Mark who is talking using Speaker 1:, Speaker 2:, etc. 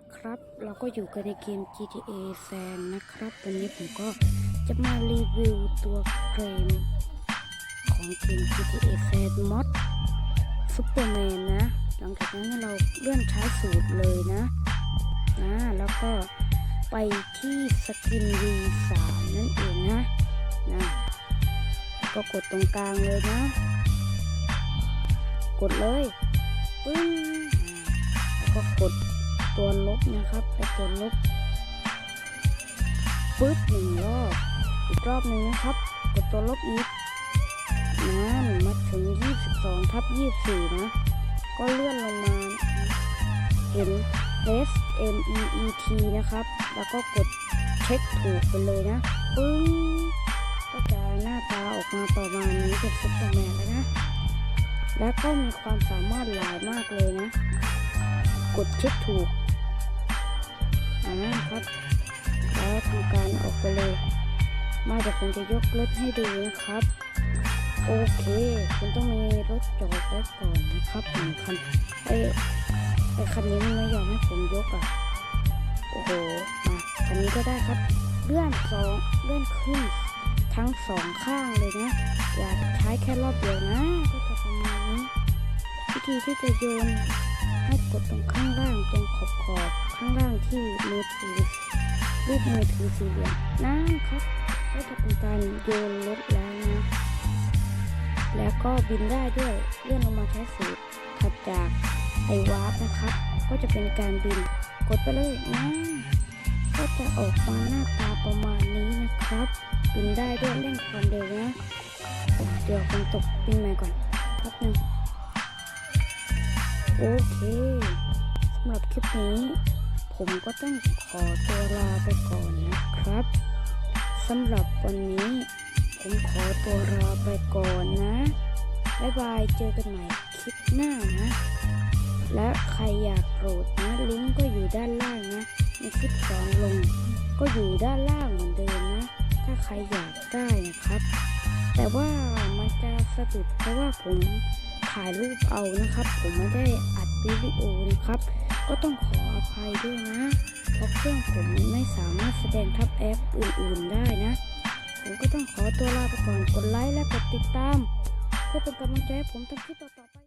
Speaker 1: นะครับ เราก็อยู่กันในเกม GTA San นะครับ วันนี้ผมก็จะมารีวิวตัวเกมของเกม GTA San Mod Superman นะ หลังจากนั้นเราเลื่อนใช้สูตรเลยนะนะแล้วก็ไปที่สกิน V3 นั่นเองนะนะก็กดตรงกลางเลยนะ กดเลยปึ้งแล้วก็กด ตัวลบนะครับไอตัวลบปึ๊บหนึ่งรอบ อีกรอบหนึ่งนะครับ กดตัวลบอีกนะมาถึง 22ทับ24 นะ ก็เลื่อนลงมา เห็น S M E E T นะครับ แล้วก็กดเช็คถูกไปเลยนะ ปึ้ง ก็จะหน้าตาออกมาประมาณนี้เป็นซุปเปอร์แมนแล้วนะ และก็มีความสามารถหลายมากเลยนะ กดเช็คถูกอ่าครับแล้วทำการออกไปเลย มาเดี๋ยวผมจะยกรถให้ดูนะครับ โอเค คุณต้องมีรถจอดไว้ก่อนนะครับหนึ่งคันไอ้ไอ้คันนี้ไม่ยอมให้ผมยกอะโอ้โหมาคันนี้ก็ได้ครับเลื่อนสองเลื่อนขึ้นทั้งสองข้างเลยนะ อย่าใช้แค่รอบเดียวนะก็จะประมาณนี้วิธีที่จะโยน กดตรงข้างล่างตรงขอบขอบข้างล่างที่มือถือรูปมือถือสีเหลี่ยมนครับก็จะเป็นการโยนรถแล้วนะ แล้วก็บินได้ด้วยเลื่อนลงมาใช้สูตรถัดจากไอวาร์ปนะครับ ก็จะเป็นการบินกดไปเลยนะก็จะออกมาหน้าตาประมาณนี้นะครับ บินได้ด้วยเร่งความเร็วนะ เดี๋ยวผมตกบินใหม่ก่อนแป๊บหนึง โอเคสำหรับคลิปนี้ ผมก็ต้องขอตัวลาไปก่อนนะครับสำหรับวันนี้ ผมขอตัวลาไปก่อนนะบ๊ายบายเจอกันใหม่คลิปหน้านะ และใครอยากโหลดนะลิงก์ก็อยู่ด้านล่างนะในคลิปสองลง ก็อยู่ด้านล่างเหมือนเดิมนะ ถ้าใครอยากได้นะครับ แต่ว่ามันจะสะดุดเพราะว่าผม ถ่ายรูปเอานะครับ ผมไม่ได้อัดวิดีโอนะครับ ก็ต้องขออภัยด้วยนะ เพราะเครื่องผมไม่สามารถแสดงทับแอปอื่นๆได้นะ ผมก็ต้องขอตัวลาไปก่อน กดไลค์และกดติดตาม เพื่อเป็นกำลังใจให้ผมทำคลิปต่อๆไป